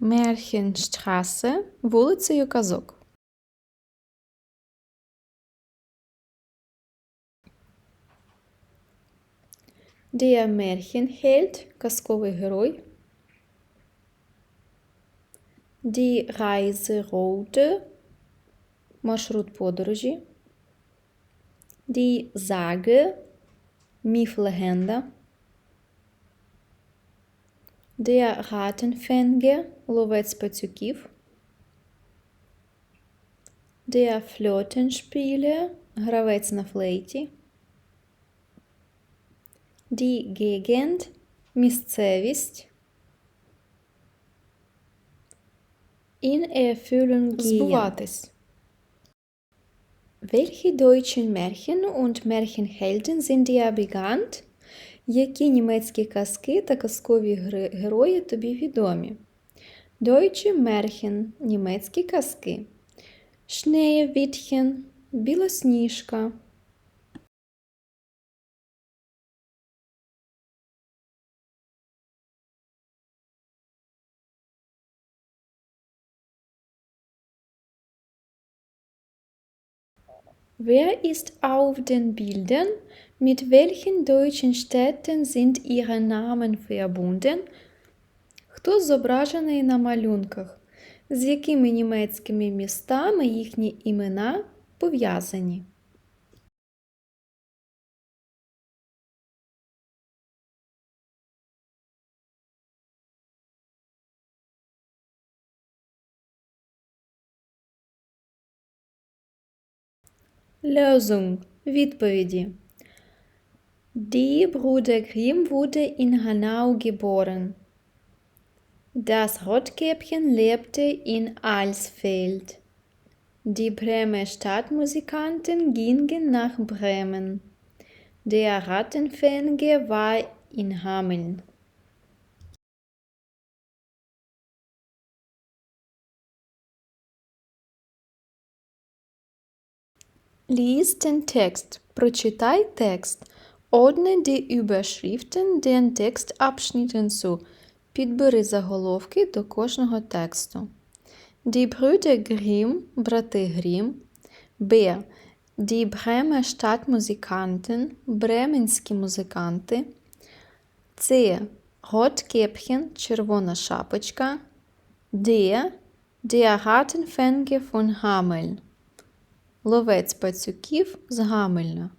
Märchenstraße вулицею казок. Der Märchenheld – казковий герой. Die Reiseroute – маршрут подорожі. Die Sage – міф легенда. Der Ratenfänger – ловець пацюків. Der Flötenspieler – гравець на флейті. Die Gegend – місцевість. In Erfüllung gehen. Збуватись. Welche deutschen Märchen und Märchenhelden sind dir bekannt? Які німецькі казки та казкові герої тобі відомі? Deutsche Märchen – німецькі казки. Schneewittchen – білосніжка. Wer ist auf den Bildern? Mit welchen deutschen Städten sind ihre Namen verbunden? Хто зображений на малюнках? З якими німецькими містами їхні імена пов'язані? Lösung. Відповіді. Die Brüder Grimm wurde in Hanau geboren. Das Rotkäppchen lebte in Alsfeld. Die Bremer Stadtmusikanten gingen nach Bremen. Der Rattenfänger war in Hameln. Lies den Text. Прочитай текст. Ordne die Überschriften den Textabschnitten zu. Підбери заголовки до кожного тексту. Die Brüder Grimm, брати Грім. Б. Die Bremer Stadtmusikanten, бременські музиканти. С. Rotkäppchen, червона шапочка. Д. Der Rattenfänger von Hameln. Ловець пацюків з Гамельна.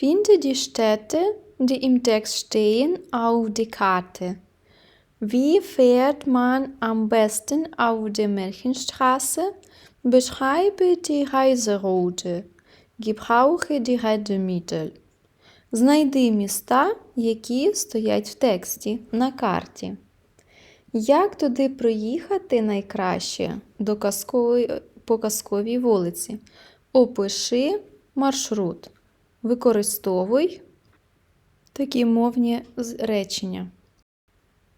Finde die Städte, die im Text stehen, auf die Karte. Wie fährt man am besten auf der Märchenstraße? Beschreibe die Reiseroute. Gebrauche die Redemittel. Знайди міста, які стоять в тексті на карті. Як туди проїхати найкраще до казкової, по казковій вулиці? Опиши маршрут. Використовуй такі мовні речення.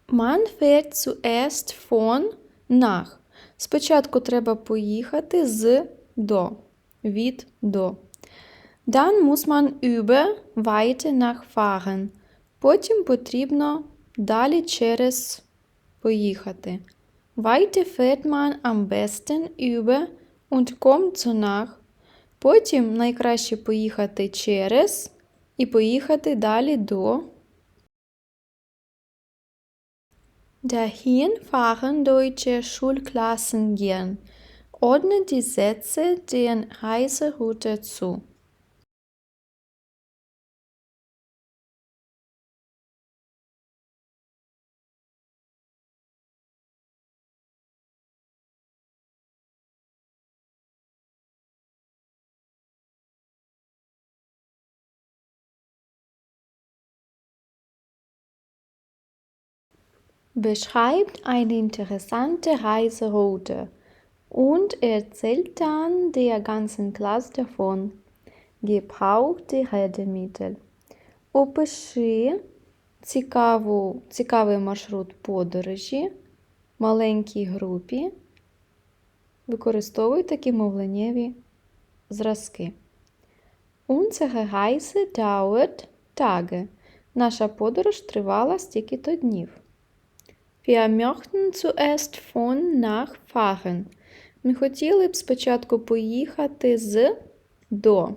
Man fährt zuerst von nach. Спочатку треба поїхати з до. Від до. Dann muss man über weiter nach fahren. Потім потрібно далі через поїхати. Weiter fährt man am besten über und kommt so nach. Потім найкраще поїхати через і поїхати далі до. Dahin fahren deutsche Schulklassen gern. Ordne die Sätze der Reiseroute zu. Beschreibt eine interessante Reiseroute und erzählt dann der ganzen Klasse davon. Gebrauchte Redemittel. Опиши цікаву, цікавий маршрут подорожі маленькій групі. Використовуй такі мовленнєві зразки. Unsere Reise dauert Tage. Наша подорож тривала стільки-то днів. Wir möchten zuerst von nach fahren. Ми хотіли б спочатку поїхати з до.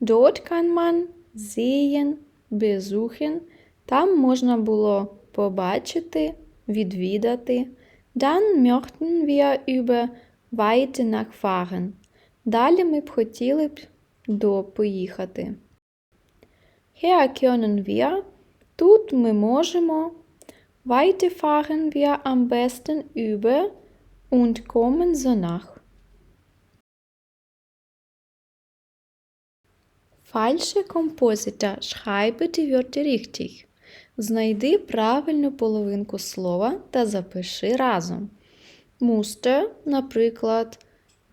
Dort kann man sehen, besuchen. Там можна було побачити, відвідати. Dann möchten wir über weiter nach fahren. Далі ми б хотіли б до поїхати. Hier können wir. Тут ми можемо. Weiter fahren wir am besten über und kommen so nach. Falsche Kompositor. Schreibe die Wörter richtig. Знайди правильну половинку слова та запиши разом. Muster, наприклад,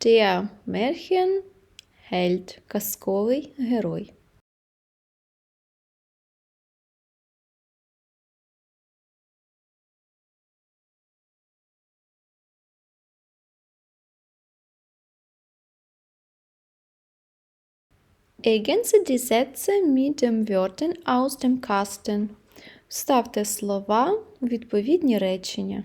der Märchen, Held, казковий герой. Ergänze die Sätze mit den Wörtern aus dem Kasten. Вставте слова у відповідні речення.